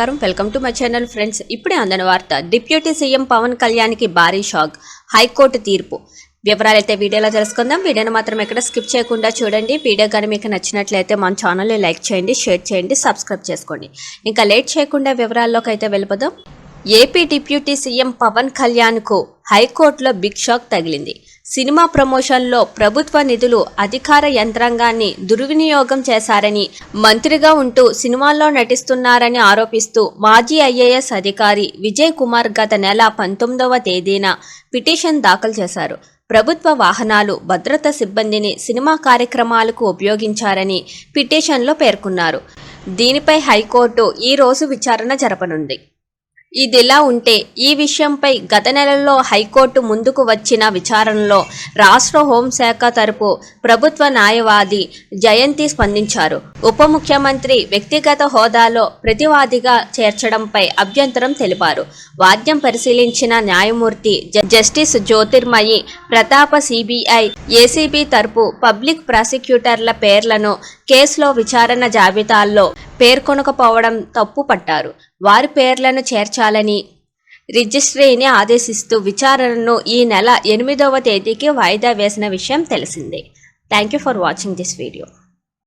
నమస్కారం. Welcome to my channel friends. ఇప్పుడే అందని వార్త డిప్యూటీ సీఎం పవన్ కళ్యాణ్కి భారీ షాక్ హైకోర్టు తీర్పు. వివరాలైతే వీడియోలో తెలుసుకుందాం. వీడియోని మాత్రం ఎక్కడ స్కిప్ చేయకుండా చూడండి. వీడియో కానీ మీకు నచ్చినట్లయితే మన ఛానల్ని లైక్ చేయండి షేర్ చేయండి సబ్స్క్రైబ్ చేసుకోండి. ఇంకా లేట్ చేయకుండా వివరాల్లోకి అయితే వెళ్ళిపోదాం. ఏపీ డిప్యూటీ సీఎం పవన్ కళ్యాణ్కు హైకోర్టులో బిగ్ షాక్ తగిలింది. సినిమా ప్రమోషన్లో ప్రభుత్వ నిధులు అధికార యంత్రాంగాన్ని దుర్వినియోగం చేశారని మంత్రిగా ఉంటూ సినిమాల్లో నటిస్తున్నారని ఆరోపిస్తూ మాజీ ఐఏఎస్ అధికారి విజయ్ కుమార్ గత నెల పంతొమ్మిదవ తేదీన పిటిషన్ దాఖలు చేశారు. ప్రభుత్వ వాహనాలు భద్రతా సిబ్బందిని సినిమా కార్యక్రమాలకు ఉపయోగించారని పిటిషన్లో పేర్కొన్నారు. దీనిపై హైకోర్టు ఈ రోజు విచారణ జరపనుంది. ఇదిలా ఉంటే ఈ విషయంపై గత నెలలో హైకోర్టు ముందుకు వచ్చిన విచారణలో రాష్ట్ర హోంశాఖ తరపు ప్రభుత్వ న్యాయవాది జయంతి స్పందించారు. ఉప ముఖ్యమంత్రి వ్యక్తిగత హోదాలో ప్రతివాదిగా చేర్చడంపై అభ్యంతరం తెలిపారు. వాద్యం పరిశీలించిన న్యాయమూర్తి justice Jyothirmayi Pratapa CBI ACB తరపు పబ్లిక్ ప్రాసిక్యూటర్ల పేర్లను కేసులో విచారణ జాబితాల్లో పేర్కొనకపోవడం తప్పు పట్టారు వారి పేర్లను చేర్చాలని రిజిస్ట్రీని ఆదేశిస్తూ విచారణను ఈ నెల ఎనిమిదవ తేదీకి వాయిదా వేసిన విషయం తెలిసిందే. Thank you for watching this video.